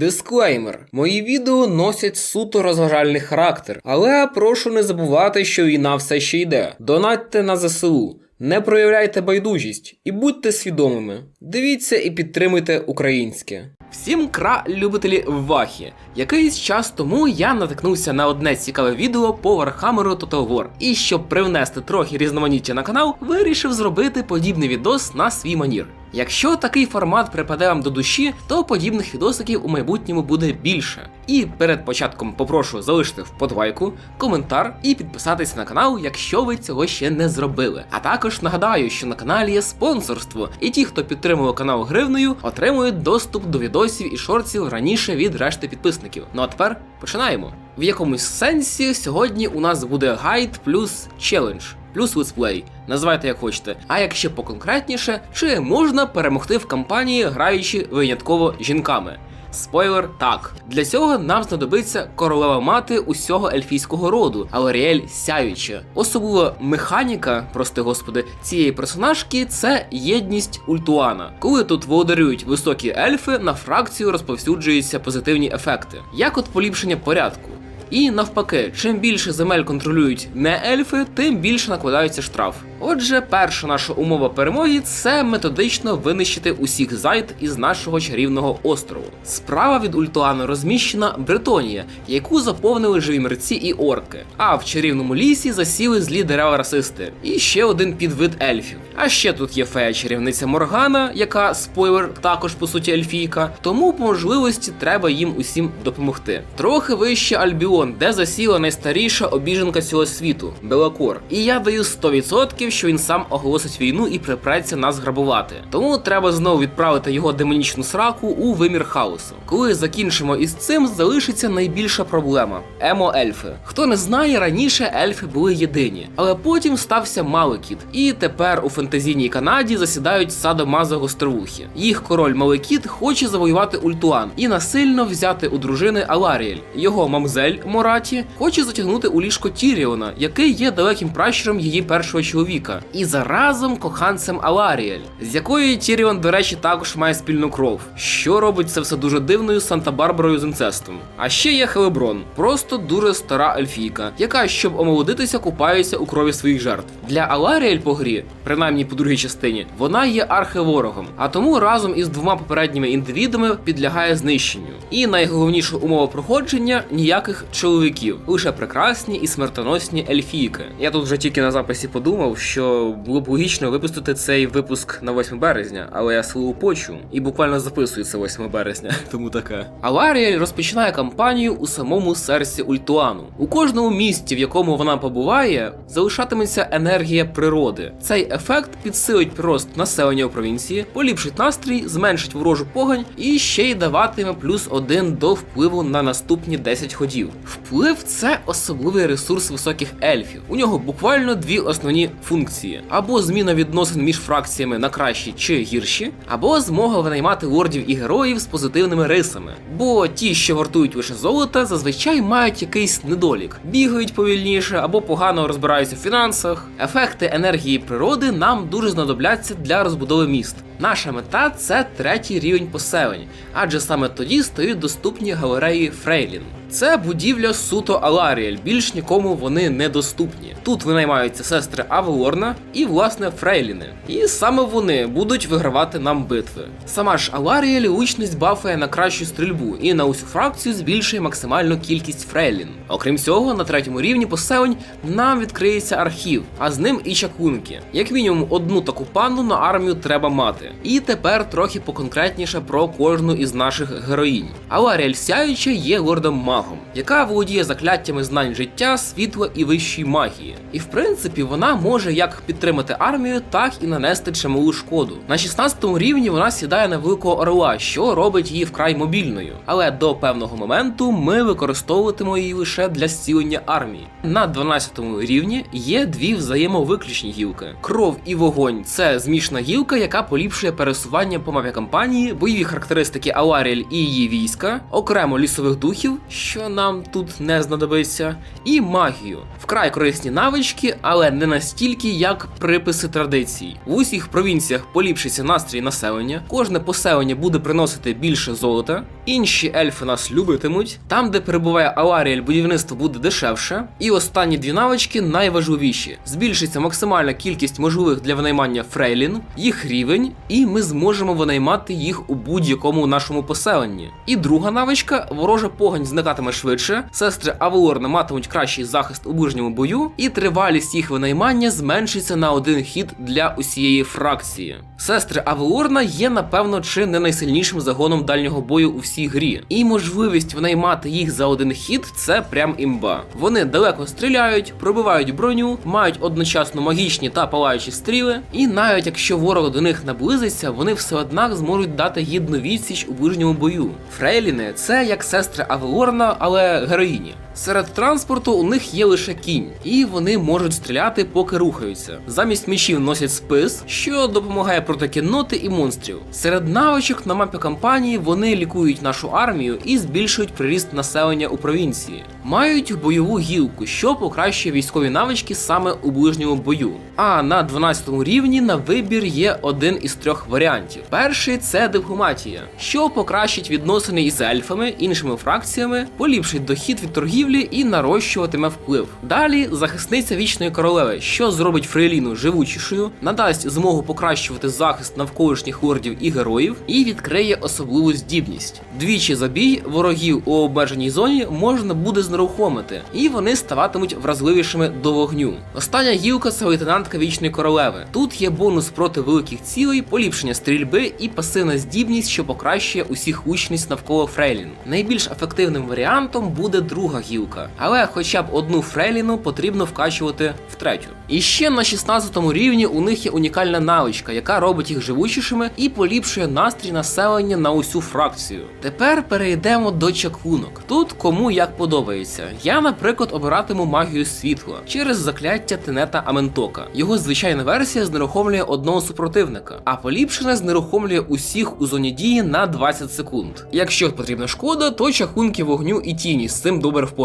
Дисклеймер: мої відео носять суто розважальний характер, але прошу не забувати, що війна все ще йде. Донатьте на ЗСУ. Не проявляйте байдужість і будьте свідомими. Дивіться і підтримуйте українське. Всім кра любителі Вахі. Якийсь час тому я натикнувся на одне цікаве відео по Warhammer Total War. І щоб привнести трохи різноманіття на канал, вирішив зробити подібний відос на свій манір. Якщо такий формат припаде вам до душі, то подібних відосиків у майбутньому буде більше. І перед початком попрошу залишити вподобайку, коментар і підписатися на канал, якщо ви цього ще не зробили. А також нагадаю, що на каналі є спонсорство, і ті, хто підтримує канал гривнею, отримують доступ до відосів і шортів раніше від решти підписників. Ну а тепер починаємо. В якомусь сенсі сьогодні у нас буде гайд плюс челендж. Плюс летсплей, називайте як хочете. А якщо поконкретніше, чи можна перемогти в кампанії, граючи винятково жінками? Спойлер, так. Для цього нам знадобиться королева мати усього ельфійського роду, Аларіель Сяюча. Особливо механіка, прости господи, цієї персонажки це єдність Ультуана. Коли тут володарюють високі ельфи, на фракцію розповсюджуються позитивні ефекти, як от поліпшення порядку. І навпаки, чим більше земель контролюють не ельфи, тим більше накладається штраф. Отже, перша наша умова перемоги це методично винищити усіх зайд із нашого чарівного острову. Справа від Ультуану розміщена Бретонія, яку заповнили живі мерці і орки. А в чарівному лісі засіли злі дерева расисти. І ще один підвид ельфів. А ще тут є фея чарівниця Моргана, яка спойлер також по суті ельфійка. Тому по можливості треба їм усім допомогти. Трохи вище Альбіон, де засіла найстаріша обіженка цього світу Белакор. І я даю 100%, що він сам оголосить війну і припреться нас грабувати. Тому треба знову відправити його демонічну сраку у вимір хаосу. Коли закінчимо із цим, залишиться найбільша проблема емо-ельфи. Хто не знає, раніше ельфи були єдині, але потім стався Малекіт. І тепер у фентезійній Канаді засідають садомазо гостровухи. Їх король Малекіт хоче завоювати Ультуан і насильно взяти у дружини Аларіель. Його мамзель Мораті хоче затягнути у ліжко Тіріона, який є далеким пращуром її першого чоловіка, і заразом коханцем Аларіель, з якою Тіріон, до речі, також має спільну кров, що робить це все дуже дивною Санта-Барбарою з інцестом. А ще є Хелеброн, просто дуже стара ельфійка, яка, щоб омолодитися, купається у крові своїх жертв. Для Аларіель по грі, принаймні по другій частині, вона є архиворогом, а тому разом із двома попередніми індивідами підлягає знищенню. І найголовніша умова проходження ніяких чоловіків, лише прекрасні і смертоносні ельфійки. Я тут вже тільки на записі подумав, що було б логічно випустити цей випуск на 8 березня, але я силу почу і буквально записую це 8 березня, тому таке. Аларіель розпочинає кампанію у самому серці Ультуану. У кожному місті, в якому вона побуває, залишатиметься енергія природи. Цей ефект підсилить прирост населення у провінції, поліпшить настрій, зменшить ворожу погань і ще й даватиме плюс один до впливу на наступні 10 ходів. Вплив це особливий ресурс високих ельфів. У нього буквально дві основні функції: або зміна відносин між фракціями на кращі чи гірші, або змога винаймати лордів і героїв з позитивними рисами. Бо ті, що вартують лише золота, зазвичай мають якийсь недолік, бігають повільніше або погано розбираються в фінансах. Ефекти енергії природи нам дуже знадобляться для розбудови міст. Наша мета це третій рівень поселень, адже саме тоді стають доступні галереї Фрейлін. Це будівля суто Аларіель, більш нікому вони не доступні. Тут винаймаються сестри Авелорна і власне Фрейліни. І саме вони будуть вигравати нам битви. Сама ж Аларіель лучність бафає на кращу стрільбу і на усю фракцію збільшує максимальну кількість Фрейлін. Окрім цього, на третьому рівні поселень нам відкриється архів, а з ним і чаклунки. Як мінімум одну таку панну на армію треба мати. І тепер трохи поконкретніше про кожну із наших героїнь. Аларіель Сяюча є лордом магом, яка володіє закляттями знань життя, світла і вищої магії. І в принципі вона може як підтримати армію, так і нанести чималу шкоду. На 16 рівні вона сідає на великого орла, що робить її вкрай мобільною. Але до певного моменту ми використовуватимо її лише для зцілення армії. На 12 рівні є дві взаємовиключні гілки: кров і вогонь це змішна гілка, яка поліпшує пересування по мапі кампанії, бойові характеристики Аларіель і її війська, окремо лісових духів, що нам тут не знадобиться, і магію. Вкрай корисні навички, але не настільки, як приписи традицій. В усіх провінціях поліпшиться настрій населення, кожне поселення буде приносити більше золота, інші ельфи нас любитимуть. Там, де перебуває Аларіель, будівництво буде дешевше. І останні дві навички найважливіші: збільшиться максимальна кількість можливих для винаймання фрейлін, їх рівень, і ми зможемо винаймати їх у будь-якому нашому поселенні. І друга навичка ворожа погань зникатиме швидше, сестри Авелорна матимуть кращий захист у ближньому бою, і тривалість їх винаймання зменшиться на один хід для усієї фракції. Сестри Авелорна є, напевно, чи не найсильнішим загоном дальнього бою у всій грі, і можливість винаймати їх за один хід це прям імба. Вони далеко стріляють, пробивають броню, мають одночасно магічні та палаючі стріли, і навіть якщо ворог до них наблизиться, вони все однак зможуть дати гідну відсіч у ближньому бою. Фрейліни це як сестри Авелорна, але героїні. Серед транспорту у них є лише кінь, і вони можуть стріляти, поки рухаються. Замість мечів носять спис, що допомагає проти кінноти і монстрів. Серед навичок на мапі кампанії вони лікують нашу армію і збільшують приріст населення у провінції. Мають бойову гілку, що покращує військові навички саме у ближньому бою. А на 12 рівні на вибір є один із трьох варіантів. Перший це дипломатія, що покращить відносини із ельфами, іншими фракціями, поліпшить дохід від торгівлі і нарощуватиме вплив. Далі захисниця вічної королеви, що зробить Фрейліну живучішою, надасть змогу покращувати захист навколишніх лордів і героїв, і відкриє особливу здібність. Двічі за бій ворогів у обмеженій зоні можна буде знерухомити, і вони ставатимуть вразливішими до вогню. Остання гілка це лейтенантка вічної королеви. Тут є бонус проти великих цілей, поліпшення стрільби і пасивна здібність, що покращує усіх учність навколо Фрейлін. Найбільш ефективним варіантом буде друга гілка, але хоча б одну Фрейліну потрібно вкачувати в третю. І ще на 16 рівні у них є унікальна навичка, яка робить їх живучішими і поліпшує настрій населення на усю фракцію. Тепер перейдемо до чаклунок. Тут кому як подобається. Я, наприклад, обиратиму магію світла через закляття Тенета Аментока. Його звичайна версія знерухомлює одного супротивника, а поліпшена знерухомлює усіх у зоні дії на 20 секунд. Якщо потрібна шкода, то чаклунки вогню і тіні з цим добре впораються.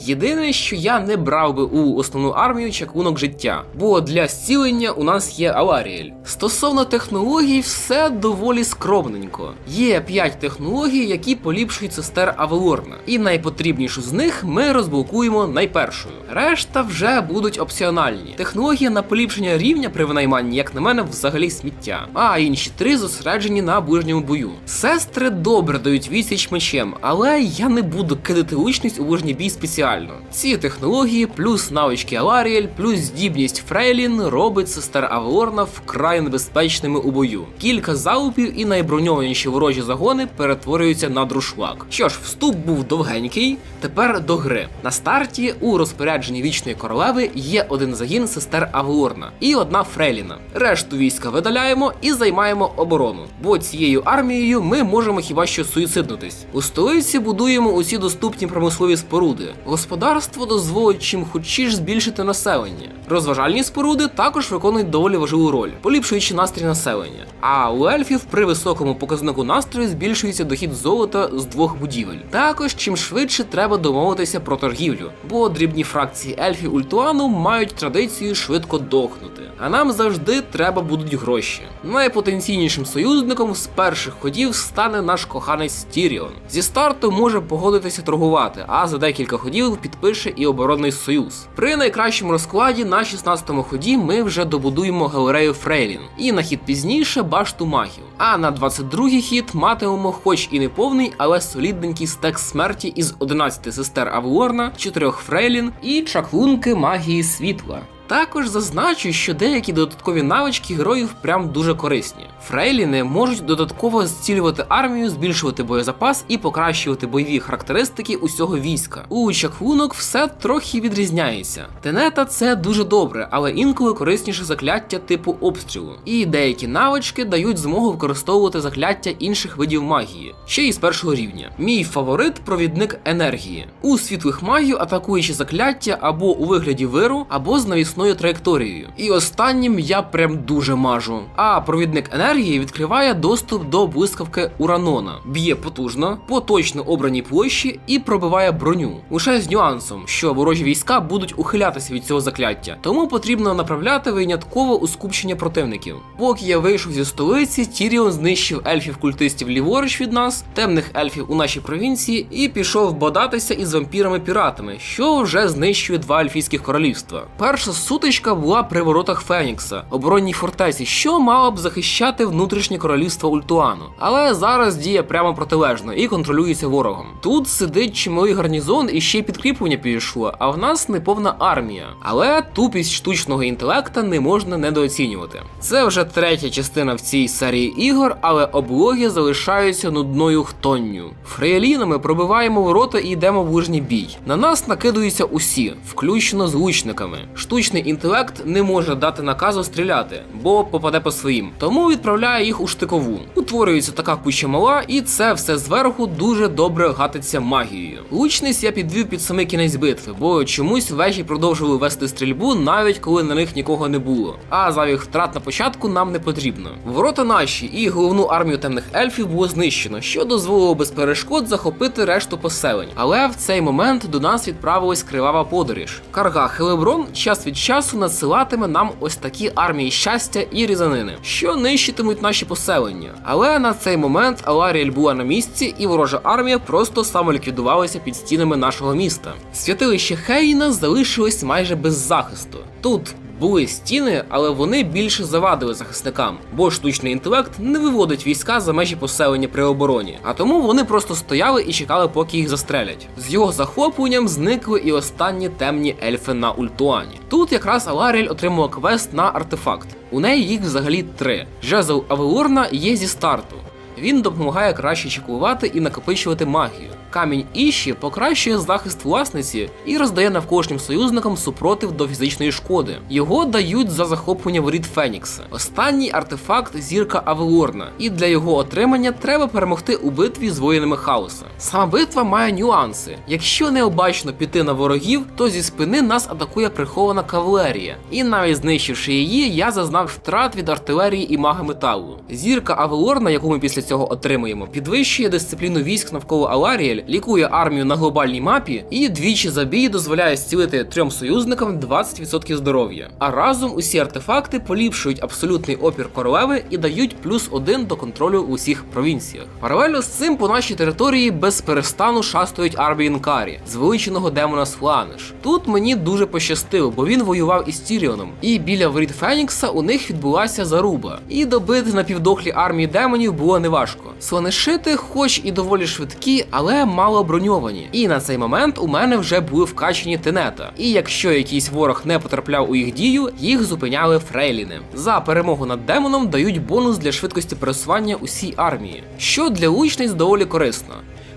Єдине, що я не брав би у основну армію чаклунок життя, бо для зцілення у нас є Аларіель. Стосовно технологій, все доволі скромненько. Є 5 технологій, які поліпшують сестер Авелорна, і найпотрібнішу з них ми розблокуємо найпершою. Решта вже будуть опціональні. Технологія на поліпшення рівня при винайманні, як на мене, взагалі сміття. А інші три зосереджені на ближньому бою. Сестри добре дають відсіч мечем, але я не буду кидати лучність у ближній бій спеціально. Ці технології, плюс навички Аларіель, плюс здібність Фрейлін робить сестер Авелорна вкрай небезпечними у бою. Кілька залупів і найброньованіші ворожі загони перетворюються на друшлак. Що ж, вступ був довгенький. Тепер до гри. На старті у розпорядженні вічної королеви є один загін сестер Авелорна і одна Фрейліна. Решту війська видаляємо і займаємо оборону. Бо цією армією ми можемо хіба що суїциднутись. У столиці будуємо усі доступні промислові споруди. Господарство дозволить чим хочеш збільшити населення. Розважальні споруди також виконують доволі важливу роль, поліпшуючи настрій населення. А у ельфів при високому показнику настрою збільшується дохід золота з двох будівель. Також чим швидше треба домовитися про торгівлю, бо дрібні фракції ельфів Ультуану мають традицію швидко дохнути. А нам завжди треба будуть гроші. Найпотенційнішим союзником з перших ходів стане наш коханець Тіріон. Зі старту може погодитися торгувати, а за декілька ходів підпише і оборонний союз. При найкращому розкладі на 16-му ході ми вже добудуємо галерею Фрейлін, і на хід пізніше башту магів. А на 22-й хід матимемо, хоч і не повний, але солідненький стек смерті із 11 сестер Авлорна, 4 Фрейлін і чаклунки магії світла. Також зазначу, що деякі додаткові навички героїв прям дуже корисні. Фрейліни можуть додатково зцілювати армію, збільшувати боєзапас і покращувати бойові характеристики усього війська. У чаклунок все трохи відрізняється. Тенета це дуже добре, але інколи корисніше закляття типу обстрілу. І деякі навички дають змогу використовувати закляття інших видів магії, ще й з першого рівня. Мій фаворит провідник енергії. У світлих магів атакуючи закляття або у вигляді виру, або з навісною траєкторією. І останнім я прям дуже мажу. А провідник енергії відкриває доступ до блискавки Уранона, б'є потужно, по точно обраній площі і пробиває броню. Лише з нюансом, що ворожі війська будуть ухилятися від цього закляття, тому потрібно направляти винятково у скупчення противників. Поки я вийшов зі столиці, Тіріон знищив ельфів культистів ліворуч від нас, темних ельфів у нашій провінції, і пішов бодатися із вампірами-піратами, що вже знищує два ельфійських королівства. Перша сутичка була при воротах Фенікса, оборонній фортеці, що мала б захищати внутрішнє королівство Ультуану. Але зараз діє прямо протилежно і контролюється ворогом. Тут сидить чималий гарнізон і ще й підкріплення підійшло, а в нас неповна армія. Але тупість штучного інтелекта не можна недооцінювати. Це вже третя частина в цій серії ігор, але облоги залишаються нудною хтонню. Фрейлінами пробиваємо ворота і йдемо в ближній бій. На нас накидуються усі, включно з лучниками. Штучний інтелект не може дати наказу стріляти, бо попаде по своїм. Тому відправляє їх у штикову. Утворюється така куча мала, і це все зверху дуже добре гатиться магією. Лучниць я підвів під самий кінець битви, бо чомусь вежі продовжували вести стрільбу, навіть коли на них нікого не було. А зайвих втрат на початку нам не потрібно. Ворота наші і головну армію темних ельфів було знищено, що дозволило без перешкод захопити решту поселень. Але в цей момент до нас відправилась кривава подорож. Карга Хелеброн час від часу надсилатиме нам ось такі армії щастя і різанини, що нищитимуть наші поселення. Але на цей момент Аларіель була на місці, і ворожа армія просто самоліквідувалася під стінами нашого міста. Святилище Хейна залишилось майже без захисту. Тут були стіни, але вони більше завадили захисникам, бо штучний інтелект не виводить війська за межі поселення при обороні, а тому вони просто стояли і чекали, поки їх застрелять. З його захопленням зникли і останні темні ельфи на Ультуані. Тут якраз Аларіель отримала квест на артефакт. У неї їх взагалі три. Жезл Авелорна є зі старту. Він допомагає краще чекувати і накопичувати магію. Камінь Іші покращує захист власниці і роздає навколишнім союзникам супротив до фізичної шкоди. Його дають за захоплення воріт Фенікса. Останній артефакт зірка Авелорна, і для його отримання треба перемогти у битві з воїнами хаоса. Сама битва має нюанси. Якщо необачно піти на ворогів, то зі спини нас атакує прихована кавалерія. І навіть знищивши її, я зазнав втрат від артилерії і мага металу. Зірка Авелорна, яку ми після цього отримуємо, підвищує дисципліну військ навколо Аларіель, лікує армію на глобальній мапі і двічі за бій дозволяє зцілити трьом союзникам 20% здоров'я. А разом усі артефакти поліпшують абсолютний опір королеви і дають плюс один до контролю у усіх провінціях. Паралельно з цим по нашій території без перестану шастують армії Інкарі, звеличеного демона Сланеш. Тут мені дуже пощастило, бо він воював із Тіріоном, і біля воріт Фенікса у них відбулася заруба. І добити напівдохлі армії демонів було неважко. Сланешити, хоч і доволі швидкі, але мало броньовані. І на цей момент у мене вже були вкачені тенета. І якщо якийсь ворог не потрапляв у їх дію, їх зупиняли фрейліни. За перемогу над демоном дають бонус для швидкості пересування усій армії, що для лучниць доволі корисно.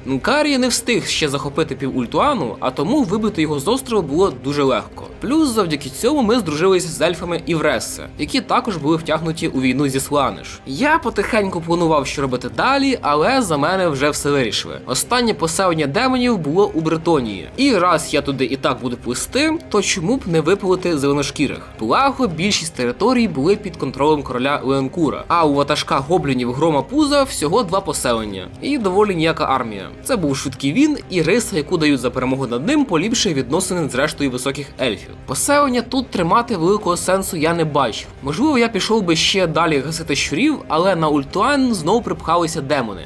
Нкарі не встиг ще захопити пів Ультуану, а тому вибити його з острова було дуже легко. Плюс завдяки цьому ми здружилися з ельфами Іврессе, які також були втягнуті у війну зі Сланиш. Я потихеньку планував, що робити далі, але за мене вже все вирішили. Останнє поселення демонів було у Бретонії. І раз я туди і так буду плисти, то чому б не випалити зеленошкірих? Благо, більшість територій були під контролем короля Ленкура, а у ватажка гоблінів грома пуза всього два поселення, і доволі ніяка армія. Це був швидкий він, і риса, яку дають за перемогу над ним, поліпшує відносини з рештою високих ельфів. Поселення тут тримати великого сенсу я не бачив. Можливо, я пішов би ще далі гасити щурів, але на Ультуан знову припхалися демони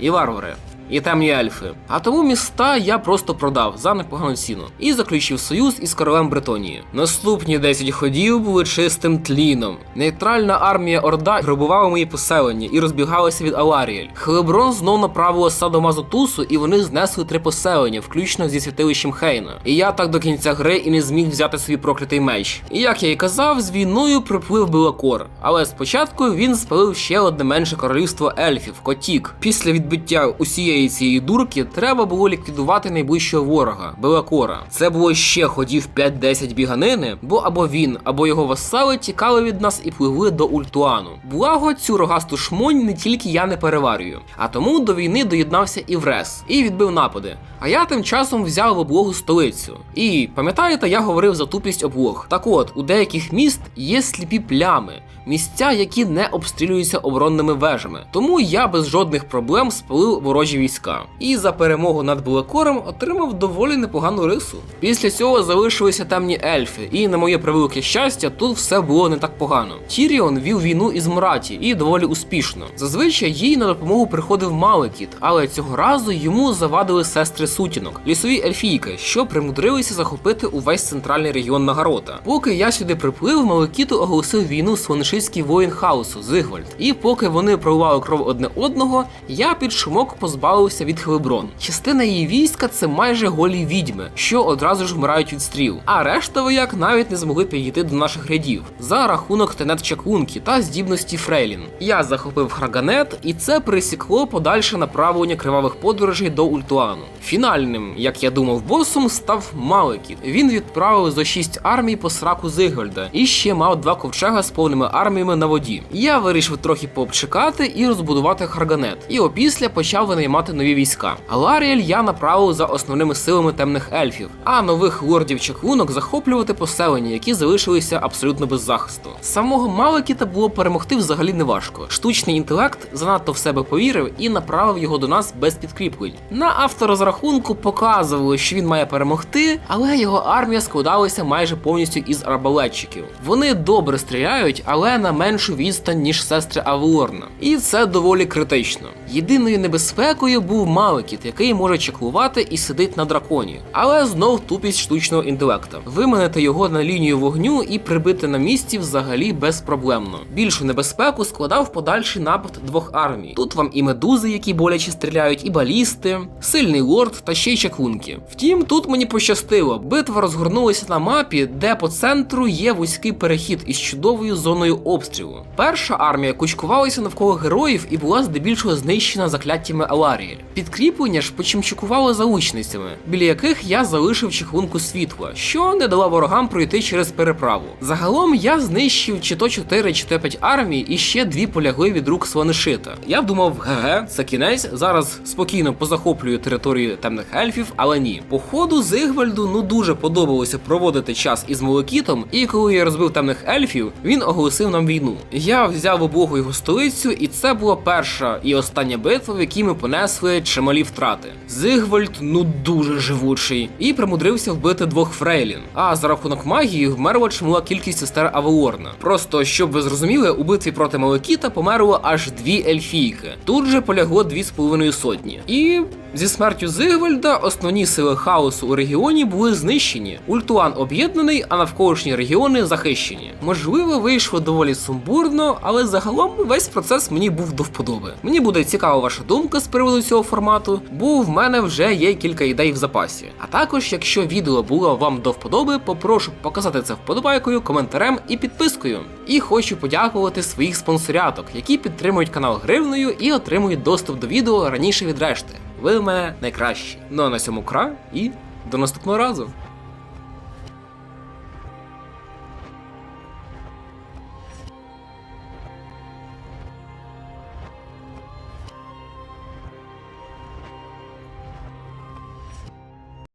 і варвари. І темні ельфи. А тому міста я просто продав за непогану ціну і заключив союз із королем Бретонії. Наступні 10 ходів були чистим тліном. Нейтральна армія Орда грабувала мої поселення і розбігалася від Аларіель. Хелеброн знов направило саду Мазотусу, і вони знесли три поселення, включно зі святилищем Хейна. І я так до кінця гри і не зміг взяти свій проклятий меч. І як я і казав, з війною приплив Белакор. Але спочатку він спалив ще одне менше королівство ельфів Котік. Після відбиття усієї всієї цієї дурки треба було ліквідувати найближчого ворога Белакора. Це було ще ходів 5-10 біганини, бо або він, або його васали тікали від нас і пливли до Ультуану. Благо, цю рогасту шмонь не тільки я не переварюю, а тому до війни доєднався і Врес і відбив напади. А я тим часом взяв в облогу столицю. І пам'ятаєте, я говорив за тупість облог. Так от, у деяких міст є сліпі плями, місця, які не обстрілюються оборонними вежами. Тому я без жодних проблем спалив ворожі війська. І за перемогу над Булекором отримав доволі непогану рису. Після цього залишилися темні ельфи, і на моє превелике щастя, тут все було не так погано. Тіріон вів війну із Мраті і доволі успішно. Зазвичай їй на допомогу приходив Малекіт, але цього разу йому завадили сестри сутінок, лісові ельфійки, що примудрилися захопити увесь центральний регіон Нагарота. Поки я сюди приплив, Малекіту оголосив війну свиншистський воїн хаосу Зигвальд. І поки вони проливали кров одне одного, я під шумок позбавився від Хелеброн. Частина її війська це майже голі відьми, що одразу ж вмирають від стріл. А решта вояк навіть не змогли підійти до наших рядів за рахунок тенет чаклунки та здібності Фрейлін. Я захопив Храганет, і це присікло подальше направлення кривавих подорожей до Ультуану. Фінальним, як я думав, босом став Малекіт. Він відправив зо шість армій по сраку Зигвальда і ще мав два ковчега з повними арміями на воді. Я вирішив трохи пообчекати і розбудувати Харганет. І опісля почав винаймати нові війська. А Ларіель я направив за основними силами темних ельфів, а нових лордів чаклунок захоплювати поселення, які залишилися абсолютно без захисту. Самого Малекіта було перемогти взагалі неважко. Штучний інтелект занадто в себе повірив і направив його до нас без підкріплень. На авторозрахунку показували, що він має перемогти, але його армія складалася майже повністю із арбалетчиків. Вони добре стріляють, але на меншу відстань, ніж сестри Авелорна. І це доволі критично. Єдиною небезпекою був Малекіт, який може чеклувати і сидить на драконі, але знов тупість штучного інтелекта. Виманити його на лінію вогню і прибити на місці взагалі безпроблемно. Більшу небезпеку складав подальший напад двох армій. Тут вам і медузи, які боляче стріляють, і балісти, сильний лорд та ще й чаклунки. Втім, тут мені пощастило. Битва розгорнулася на мапі, де по центру є вузький перехід із чудовою зоною обстрілу. Перша армія кучкувалася навколо героїв і була здебільшого знищена закляттями Аларіель. Підкріплення ж почимчукували за учницями, біля яких я залишив чехлунку світла, що не дала ворогам пройти через переправу. Загалом я знищив чи то 4, чи то 5 армій, і ще дві полягли від рук Сванешита. Я думав, ге, це кінець. Зараз спокійно позахоплюю територію темних ельфів, але ні. Походу, Зигвальду ну дуже подобалося проводити час із Молокітом, і коли я розбив темних ельфів, він оголосив нам війну. Я взяв в облогу його столицю, і це була перша і остання битва, в якій ми понесли чималі втрати. Зигвальд ну дуже живучий, і примудрився вбити двох фрейлін. А за рахунок магії вмерла чимала кількість сестер Авеорна. Просто щоб ви зрозуміли, у битві проти Малекіта померло аж дві ельфійки. Тут же полягло дві з половиною сотні. І зі смертю Зигвальда основні сили хаосу у регіоні були знищені. Ультуан об'єднаний, а навколишні регіони захищені. Можливо, вийшло доволі сумбурно, але загалом весь процес мені був до вподоби. Мені буде цікава ваша думка з приводу цього формату, бо в мене вже є кілька ідей в запасі. А також, якщо відео було вам до вподоби, попрошу показати це вподобайкою, коментарем і підпискою. І хочу подякувати своїх спонсоряток, які підтримують канал гривнею і отримують доступ до відео раніше від решти. Ви в мене найкращі. Ну а на цьому кра і до наступного разу.